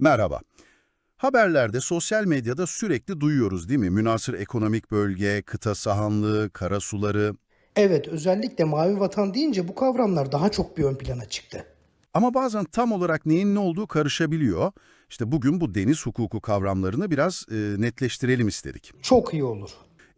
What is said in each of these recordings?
Merhaba. Haberlerde, sosyal medyada sürekli duyuyoruz değil mi? Münasır ekonomik bölge, kıta sahanlığı, kara suları. Evet, özellikle mavi vatan deyince bu kavramlar daha çok bir ön plana çıktı. Ama bazen tam olarak neyin ne olduğu karışabiliyor. İşte bugün bu deniz hukuku kavramlarını biraz e, netleştirelim istedik. Çok iyi olur.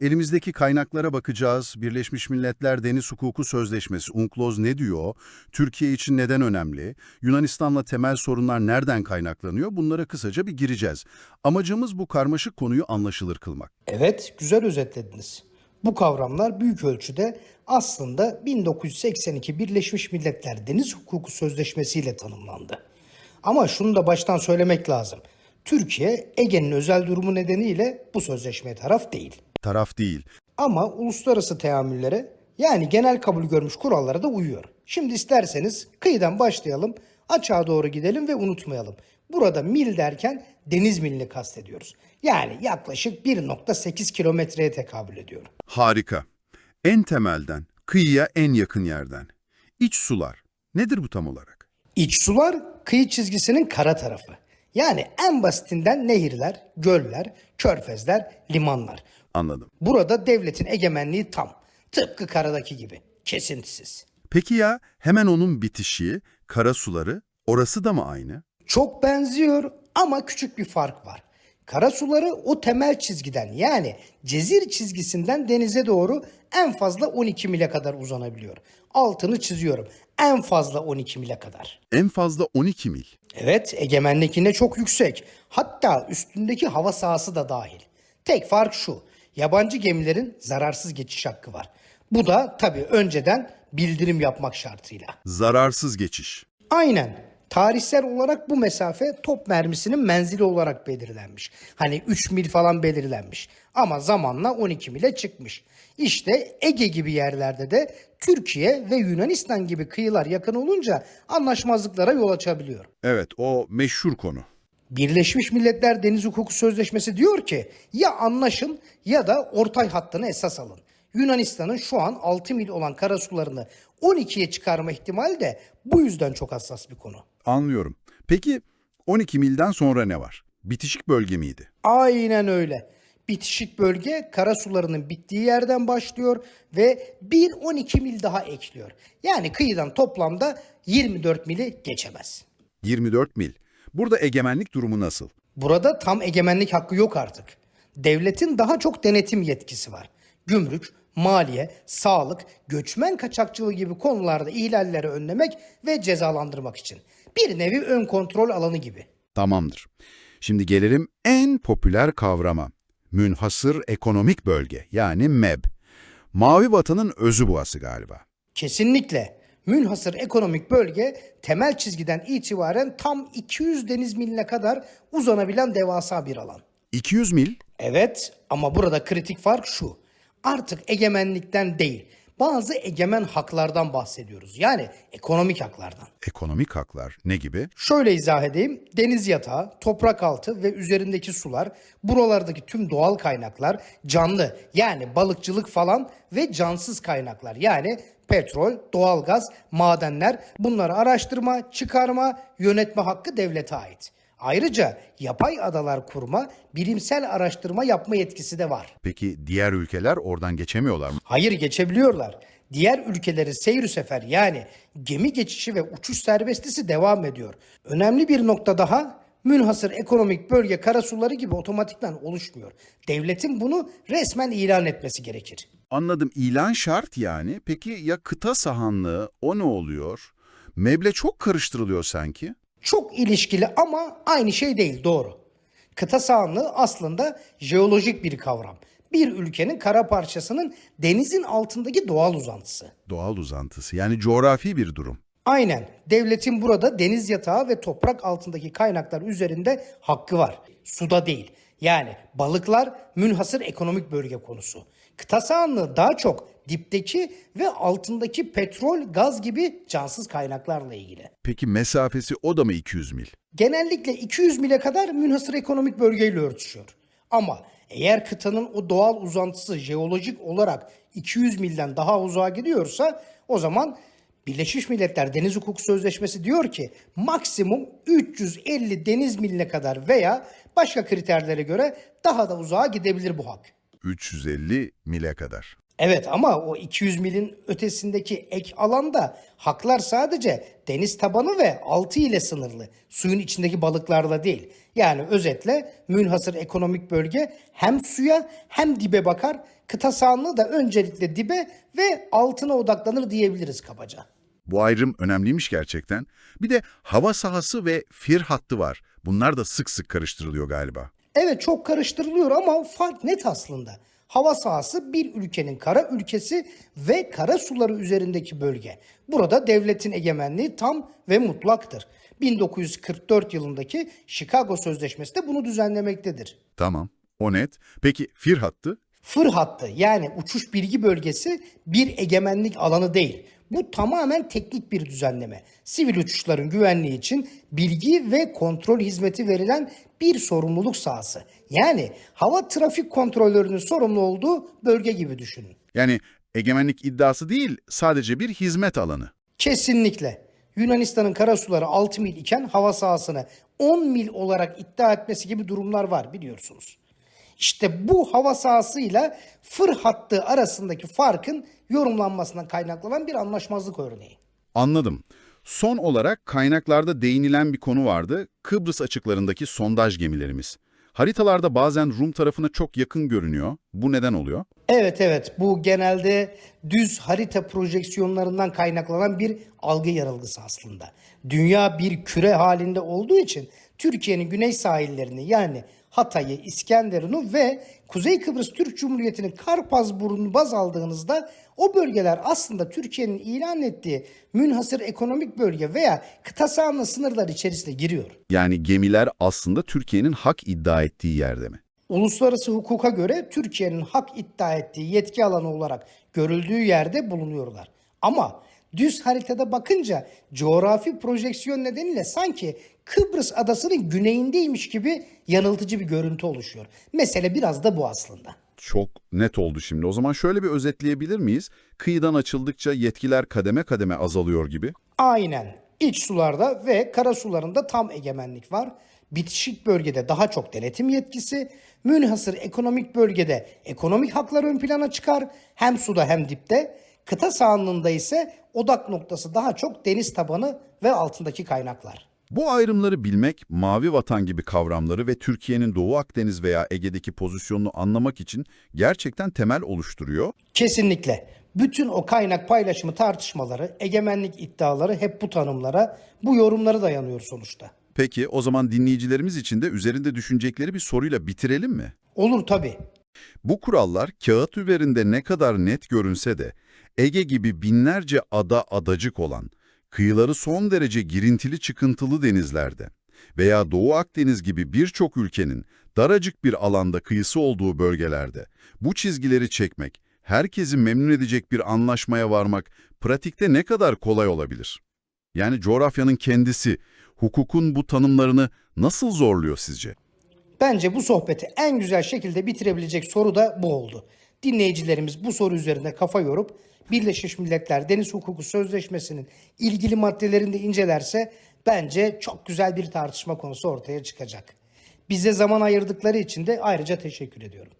Elimizdeki kaynaklara bakacağız. Birleşmiş Milletler Deniz Hukuku Sözleşmesi, UNCLOS ne diyor? Türkiye için neden önemli? Yunanistan'la temel sorunlar nereden kaynaklanıyor? Bunlara kısaca bir gireceğiz. Amacımız bu karmaşık konuyu anlaşılır kılmak. Evet, güzel özetlediniz. Bu kavramlar büyük ölçüde aslında 1982 Birleşmiş Milletler Deniz Hukuku Sözleşmesi ile tanımlandı. Ama şunu da baştan söylemek lazım. Türkiye, Ege'nin özel durumu nedeniyle bu sözleşmeye taraf değil. Taraf değil. Ama uluslararası teamüllere yani genel kabul görmüş kurallara da uyuyor. Şimdi isterseniz kıyıdan başlayalım, açığa doğru gidelim ve unutmayalım. Burada mil derken deniz milini kastediyoruz. Yani yaklaşık 1.8 kilometreye tekabül ediyor. Harika. En temelden, kıyıya en yakın yerden. İç sular. Nedir bu tam olarak? İç sular kıyı çizgisinin kara tarafı. Yani en basitinden nehirler, göller, körfezler, limanlar. Anladım. Burada devletin egemenliği tam. Tıpkı karadaki gibi. Kesintisiz. Peki ya hemen onun bitişi, kara suları, orası da mı aynı? Çok benziyor ama küçük bir fark var. Kara suları o temel çizgiden yani cezir çizgisinden denize doğru en fazla 12 mile kadar uzanabiliyor. Altını çiziyorum. En fazla 12 mile kadar. En fazla 12 mil. Evet, egemenlik yine çok yüksek. Hatta üstündeki hava sahası da dahil. Tek fark şu. Yabancı gemilerin zararsız geçiş hakkı var. Bu da tabii önceden bildirim yapmak şartıyla. Zararsız geçiş. Aynen. Tarihsel olarak bu mesafe top mermisinin menzili olarak belirlenmiş. Hani 3 mil falan belirlenmiş. Ama zamanla 12 mile çıkmış. İşte Ege gibi yerlerde de Türkiye ve Yunanistan gibi kıyılar yakın olunca anlaşmazlıklara yol açabiliyor. Evet, o meşhur konu. Birleşmiş Milletler Deniz Hukuku Sözleşmesi diyor ki ya anlaşın ya da ortay hattını esas alın. Yunanistan'ın şu an 6 mil olan karasularını 12'ye çıkarma ihtimali de bu yüzden çok hassas bir konu. Anlıyorum. Peki 12 milden sonra ne var? Bitişik bölge miydi? Aynen öyle. Bitişik bölge karasularının bittiği yerden başlıyor ve 1-12 mil daha ekliyor. Yani kıyıdan toplamda 24 mili geçemez. 24 mil. Burada egemenlik durumu nasıl? Burada tam egemenlik hakkı yok artık. Devletin daha çok denetim yetkisi var. Gümrük, maliye, sağlık, göçmen kaçakçılığı gibi konularda ihlalleri önlemek ve cezalandırmak için. Bir nevi ön kontrol alanı gibi. Tamamdır. Şimdi gelelim en popüler kavrama. Münhasır ekonomik bölge yani MEB. Mavi Vatan'ın özü buası galiba. Kesinlikle. Münhasır ekonomik bölge temel çizgiden itibaren tam 200 deniz miline kadar uzanabilen devasa bir alan. 200 mil Evet ama burada kritik fark şu. Artık egemenlikten değil, bazı egemen haklardan bahsediyoruz. Yani ekonomik haklardan. ekonomik haklar ne gibi? Şöyle izah edeyim. Deniz yatağı, toprak altı ve üzerindeki sular, buralardaki tüm doğal kaynaklar, canlı yani balıkçılık falan ve cansız kaynaklar yani petrol, doğalgaz, madenler bunları araştırma, çıkarma, yönetme hakkı devlete ait. Ayrıca yapay adalar kurma, bilimsel araştırma yapma yetkisi de var. Peki diğer ülkeler oradan geçemiyorlar mı? Hayır geçebiliyorlar. Diğer ülkelerin seyir sefer yani gemi geçişi ve uçuş serbestisi devam ediyor. Önemli bir nokta daha münhasır ekonomik bölge karasuları gibi otomatikman oluşmuyor. Devletin bunu resmen ilan etmesi gerekir. Anladım. İlan şart yani. Peki ya kıta sahanlığı o ne oluyor? Meble çok karıştırılıyor sanki. Çok ilişkili ama aynı şey değil doğru. Kıta sahanlığı aslında jeolojik bir kavram. Bir ülkenin kara parçasının denizin altındaki doğal uzantısı. Doğal uzantısı yani coğrafi bir durum. Aynen. Devletin burada deniz yatağı ve toprak altındaki kaynaklar üzerinde hakkı var. Suda değil. Yani balıklar münhasır ekonomik bölge konusu. Kıta sahanlığı daha çok dipteki ve altındaki petrol, gaz gibi cansız kaynaklarla ilgili. Peki mesafesi o da mı 200 mil? Genellikle 200 mile kadar münhasır ekonomik bölgeyle örtüşüyor. Ama eğer kıtanın o doğal uzantısı jeolojik olarak 200 milden daha uzağa gidiyorsa o zaman Birleşmiş Milletler Deniz Hukuku Sözleşmesi diyor ki maksimum 350 deniz miline kadar veya başka kriterlere göre daha da uzağa gidebilir bu hak. 350 mile kadar. Evet ama o 200 milin ötesindeki ek alanda haklar sadece deniz tabanı ve altı ile sınırlı. Suyun içindeki balıklarla değil. Yani özetle münhasır ekonomik bölge hem suya hem dibe bakar. Kıta sahanlığı da öncelikle dibe ve altına odaklanır diyebiliriz kabaca. Bu ayrım önemliymiş gerçekten. Bir de hava sahası ve fir hattı var. Bunlar da sık sık karıştırılıyor galiba. Evet çok karıştırılıyor ama fark net aslında. Hava sahası bir ülkenin kara ülkesi ve kara suları üzerindeki bölge. Burada devletin egemenliği tam ve mutlaktır. 1944 yılındaki Chicago Sözleşmesi de bunu düzenlemektedir. Tamam, o net. Peki fir hattı? Fır hattı yani uçuş bilgi bölgesi bir egemenlik alanı değil. Bu tamamen teknik bir düzenleme. Sivil uçuşların güvenliği için bilgi ve kontrol hizmeti verilen bir sorumluluk sahası. Yani hava trafik kontrolörünün sorumlu olduğu bölge gibi düşünün. Yani egemenlik iddiası değil, sadece bir hizmet alanı. Kesinlikle. Yunanistan'ın karasuları 6 mil iken hava sahasını 10 mil olarak iddia etmesi gibi durumlar var biliyorsunuz. İşte bu hava sahasıyla fır hattı arasındaki farkın yorumlanmasından kaynaklanan bir anlaşmazlık örneği. Anladım. Son olarak kaynaklarda değinilen bir konu vardı. Kıbrıs açıklarındaki sondaj gemilerimiz. Haritalarda bazen Rum tarafına çok yakın görünüyor. Bu neden oluyor? Evet evet bu genelde düz harita projeksiyonlarından kaynaklanan bir algı yanılgısı aslında. Dünya bir küre halinde olduğu için Türkiye'nin güney sahillerini yani Hatay'ı, İskenderun'u ve Kuzey Kıbrıs Türk Cumhuriyeti'nin Karpazburnu'nu baz aldığınızda o bölgeler aslında Türkiye'nin ilan ettiği münhasır ekonomik bölge veya kıta sahanlı sınırlar içerisine giriyor. Yani gemiler aslında Türkiye'nin hak iddia ettiği yerde mi? Uluslararası hukuka göre Türkiye'nin hak iddia ettiği yetki alanı olarak görüldüğü yerde bulunuyorlar. Ama düz haritada bakınca coğrafi projeksiyon nedeniyle sanki Kıbrıs adasının güneyindeymiş gibi yanıltıcı bir görüntü oluşuyor. Mesele biraz da bu aslında. Çok net oldu şimdi. O zaman şöyle bir özetleyebilir miyiz? Kıyıdan açıldıkça yetkiler kademe kademe azalıyor gibi. Aynen. İç sularda ve kara sularında tam egemenlik var. Bitişik bölgede daha çok denetim yetkisi, münhasır ekonomik bölgede ekonomik haklar ön plana çıkar. Hem suda hem dipte. Kıta sahanlığında ise odak noktası daha çok deniz tabanı ve altındaki kaynaklar. Bu ayrımları bilmek, mavi vatan gibi kavramları ve Türkiye'nin Doğu Akdeniz veya Ege'deki pozisyonunu anlamak için gerçekten temel oluşturuyor. Kesinlikle. Bütün o kaynak paylaşımı tartışmaları, egemenlik iddiaları hep bu tanımlara, bu yorumlara dayanıyor sonuçta. Peki o zaman dinleyicilerimiz için de üzerinde düşünecekleri bir soruyla bitirelim mi? Olur tabii. Bu kurallar kağıt üzerinde ne kadar net görünse de Ege gibi binlerce ada adacık olan, kıyıları son derece girintili çıkıntılı denizlerde veya Doğu Akdeniz gibi birçok ülkenin daracık bir alanda kıyısı olduğu bölgelerde bu çizgileri çekmek, herkesi memnun edecek bir anlaşmaya varmak pratikte ne kadar kolay olabilir? Yani coğrafyanın kendisi, hukukun bu tanımlarını nasıl zorluyor sizce? Bence bu sohbeti en güzel şekilde bitirebilecek soru da bu oldu. Dinleyicilerimiz bu soru üzerinde kafa yorup Birleşmiş Milletler Deniz Hukuku Sözleşmesi'nin ilgili maddelerini de incelerse bence çok güzel bir tartışma konusu ortaya çıkacak. Bize zaman ayırdıkları için de ayrıca teşekkür ediyorum.